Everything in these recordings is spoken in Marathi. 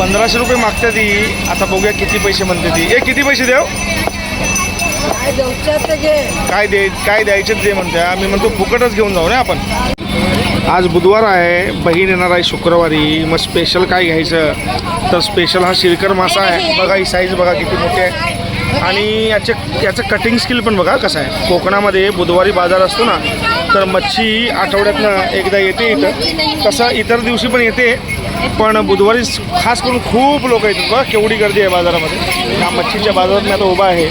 पंधराशे रुपये मागते ती. आता बघूया किती पैसे म्हणते ती. ए किती पैसे देव? काय दे काय द्यायचे ते म्हणत्या मी म्हणतो फुकटच घेऊन जाऊ ना आपण. आज बुधवार आहे बहीण येणार आहे शुक्रवारी. मग स्पेशल काय घ्यायचं? तर स्पेशल हा शिरकर मासा आहे. बघा ही साईज बघा किती मोठी आहे. आणि याचे याचं कटिंग स्किल पण बघा कसं आहे. कोकणामध्ये बुधवारी बाजार असतो ना तर मच्छी आठवड्यातनं एकदा येते इथं तसं इतर दिवशी पण येते पण बुधवारी खास करून खूप लोक येतात बघा केवढी गर्दी आहे बाजारामध्ये ह्या मच्छीच्या बाजारात मी आता उभा आहे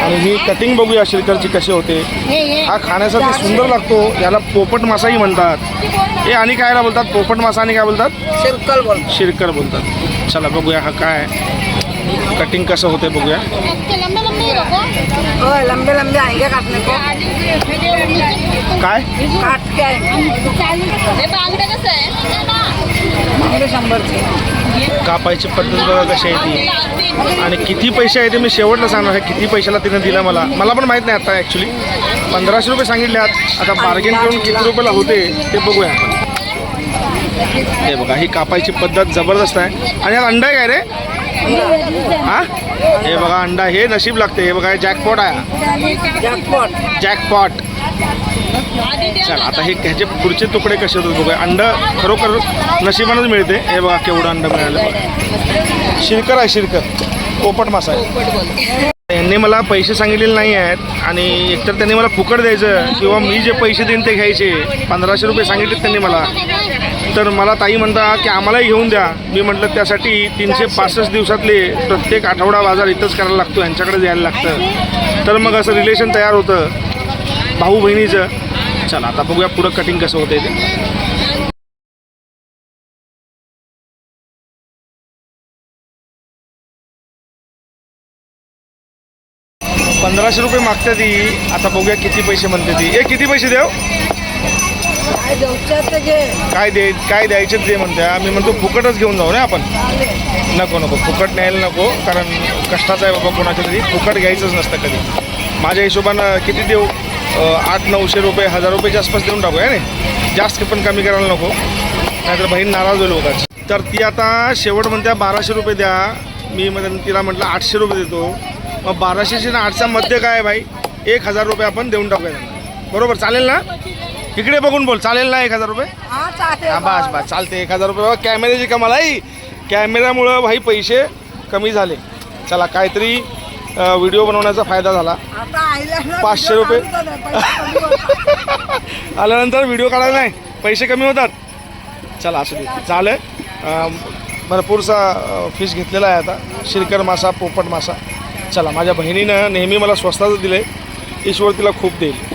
आणि ही कटिंग बघूया शिरकरची कशी होते हा खाण्यासाठी सुंदर लागतो याला पोपट मासाही म्हणतात हे आणि कायला बोलतात पोपट मासा आणि काय बोलतात सर्कल बोल शिरकर बोलतात चला बघूया हा काय कटिंग कसं होते बघूया लंबे लंबे रखो होय लंबे लंबे आएंगे काटने को काय? हे कापायची पद्धत बघा कशी आहे ती. आणि किती पैसे आहे ते मी शेवटला सांगणार आहे. किती पैशाला तिनं दिला मला. मला पण माहीत नाही आता ॲक्च्युली पंधराशे रुपये सांगितले आहेत आता बार्गेन करून किती रुपयाला होते ते बघूया आपण. हे बघा ही कापायची पद्धत जबरदस्त आहे. आणि यात अंडा आहे काय रे? हा? हे बघा अंडा. हे नशीब लागते. हे बघा जॅकपॉट आहे. जॅकपॉट जॅकपॉट चला आता हे ह्याचे पुढचे तुकडे कसे होतात बघा अंड खरोखर नशिबानंच मिळते. हे बघा केवढं अंड मिळालं. बघा शिरकर आहे शिरकर. पोपट मासा आहे. यांनी मला पैसे सांगितलेले नाही आहेत. आणि एकतर त्यांनी मला फुकट द्यायचं किंवा मी जे पैसे देईन ते घ्यायचे. पंधराशे रुपये सांगितले त्यांनी मला. तर मला ताई म्हणता की आम्हालाही घेऊन द्या. मी म्हटलं त्यासाठी तीनशे पासष्ट दिवसातले प्रत्येक आठवडा बाजार इथंच करायला लागतो. यांच्याकडे द्यायला लागतं. तर मग असं रिलेशन तयार होतं. भाऊ बहिणीचं. चला आता बघूया पुढं कटिंग कसं होतंय ते. पंधराशे रुपये मागते ती. आता बघूया किती पैसे म्हणते ती. ए किती पैसे देव? काय दे काय द्यायचे ते म्हणत्या मी म्हणतो फुकटच घेऊन जाऊ ना आपण. नको नको फुकट न्यायला नको कारण कष्टाचं आहे बाबा कोणाच्या तरी. फुकट घ्यायचंच नसतं कधी. माझ्या हिशोबानं किती देऊ? आठ नऊशे रुपये हजार रुपयाच्या आसपास देऊन टाकू आहे ना जास्त पण कमी करायला नको. नाहीतर बहीण नाराज होईल बघा तर ती आता शेवट म्हणत्या बाराशे रुपये द्या. मी मग तिला म्हटलं आठशे रुपये देतो. मग बाराशेचे आणि आठच्या मध्ये काय आहे भाई? एक हजार रुपये आपण देऊन टाकूया. बरोबर चालेल ना? इकडे बघून बोल चालेल ना एक हजार रुपये? हा बस बस चालते एक हजार रुपये. कॅमेऱ्याची कमाल आहे. कॅमेऱ्यामुळं भाई पैसे कमी झाले. चला काहीतरी व्हिडिओ बनवण्याचा फायदा झाला. पाचशे रुपये. आल्यानंतर व्हिडिओ काढायला नाही पैसे कमी होतात. चला असू दे. झालं अं, भरपूरसा फिश घेतलेला आहे आता. शिरकर मासा पोपट मासा. चला माझ्या बहिणीनं नेहमी मला स्वस्ताचं दिलं आहे ईश्वर तिला खूप देईल.